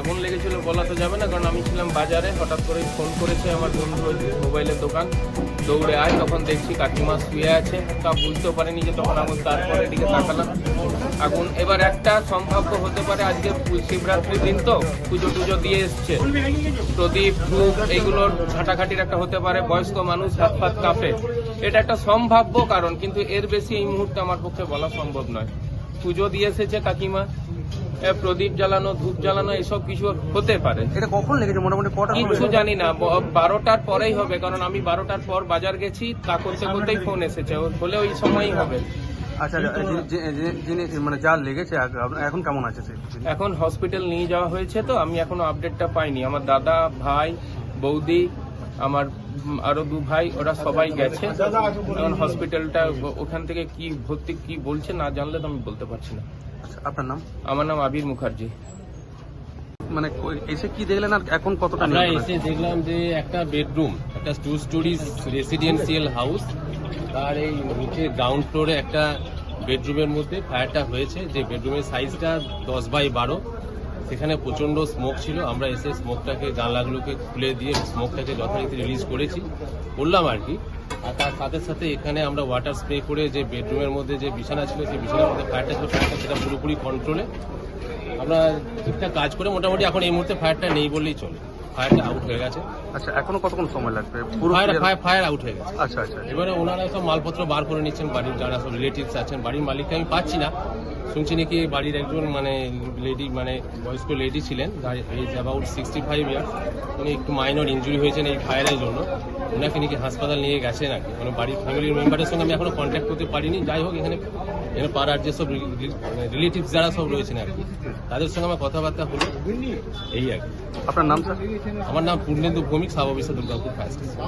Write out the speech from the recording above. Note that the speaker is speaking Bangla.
আগুন লেগেছিল বলা তো যাবে না, কারণ আমি ছিলাম বাজারে, হঠাৎ করে ফোন করেছে আমার বন্ধু মোবাইলের দোকান। দৌড়ে আয়, তখন দেখছি কাকিমা শুয়ে আছে। তা বুঝতেও পারেনি যে তখন আগুন তারপরে এদিকে তাকালাম। আগুন এবার একটা সম্ভাব্য হতে পারে, আজকে শিবরাত্রির দিন তো, পুজো টুজো দিয়ে এসছে। প্রদীপ, ধূপ, এগুলোর ঘাটাঘাটির একটা হতে পারে, বয়স্ক মানুষ হাত পাত কাঁপে। এটা একটা সম্ভাব্য কারণ, কিন্তু এর বেশি এই মুহূর্তে আমার পক্ষে বলা সম্ভব নয়। পুজো দিয়ে এসেছে কাকিমা। প্রদীপ জ্বালানো ধূপ জ্বালানো এসব কিছু হতে পারে। এটা কখন লেগেছে? মোটামুটি কটা কিছু জানি না। বারোটার পরেই হবে কারণ আমি বারোটার পর বাজার গেছি তা করতে করতেই ফোন এসেছে। হলে ওই সময়ই হবে। আচ্ছা আচ্ছা, যিনি মানে যা লেগেছে এখন কেমন আছে এখন হসপিটাল নিয়ে যাওয়া হয়েছে তো আমি এখনও আপডেটটা পাইনি। আমার দাদা ভাই বৌদি আমার আরও দু ভাই ওরা সবাই গেছে। এখন হসপিটালটা ওখান থেকে কি ভর্তি কি বলছে না জানলে তো আমি বলতে পারছি না। আপনার নাম? আমার নাম আবির মুখার্জি। মানে এসে কি দেখলেন আর এখন কতটা আমরা এসে দেখলাম যে একটা বেডরুম একটা টু স্টোরিজ রেসিডেন্সিয়াল হাউস তার এই নিচে গ্রাউন্ড ফ্লোরে একটা বেডরুমের মধ্যে ফায়ারটা হয়েছে। যে বেডরুমের সাইজটা দশ বাই বারো সেখানে প্রচণ্ড স্মোক ছিল। আমরা এসে স্মোকটাকে জানলাগুলোকে খুলে দিয়ে স্মোকটাকে যথারীতি রিলিজ করেছি। বললাম আর কি আর তার সাথে সাথে এখানে আমরা ওয়াটার স্প্রে করে যে বেডরুমের মধ্যে যে বিছানা ছিল সেই বিছানার মধ্যে ফায়ারটা ছিল ফায়ারটা সেটা পুরোপুরি কন্ট্রোলে আমরা ঠিকঠাক কাজ করে মোটামুটি এখন এই মুহূর্তে ফায়ারটা নেই বললেই চলে। ফায়ারটা আউট হয়ে গেছে। আচ্ছা এখনও কতক্ষণ সময় লাগবে? পুরো ফায়ার ফায়ার ফায়ার আউট হয়ে গেছে। আচ্ছা আচ্ছা। এবারে ওনারা সব মালপত্র বার করে নিচ্ছেন বাড়ির যারা সব রিলেটিভস আছেন বাড়ির মালিককে আমি পাচ্ছি না। শুনছি নাকি বাড়ির একজন মানে লেডি মানে বয়স্ক লেডি ছিলেন। Age about sixty five years উনি একটু মাইনর ইঞ্জুরি হয়েছেন এই ফায়ারের জন্য। ওনাকে নাকি হাসপাতাল নিয়ে গেছেন আর কি মানে বাড়ির ফ্যামিলির মেম্বারের সঙ্গে আমি এখনও কন্ট্যাক্ট করতে পারিনি। যাই হোক এখানে এখানে পাড়ার যেসব রিলেটিভস যারা সব রয়েছেন আর কি তাদের সঙ্গে আমার কথাবার্তা হলো। এই আর কি। আপনার নাম আমার নাম Purnendu Bhowmik sub officer Durgapur fire station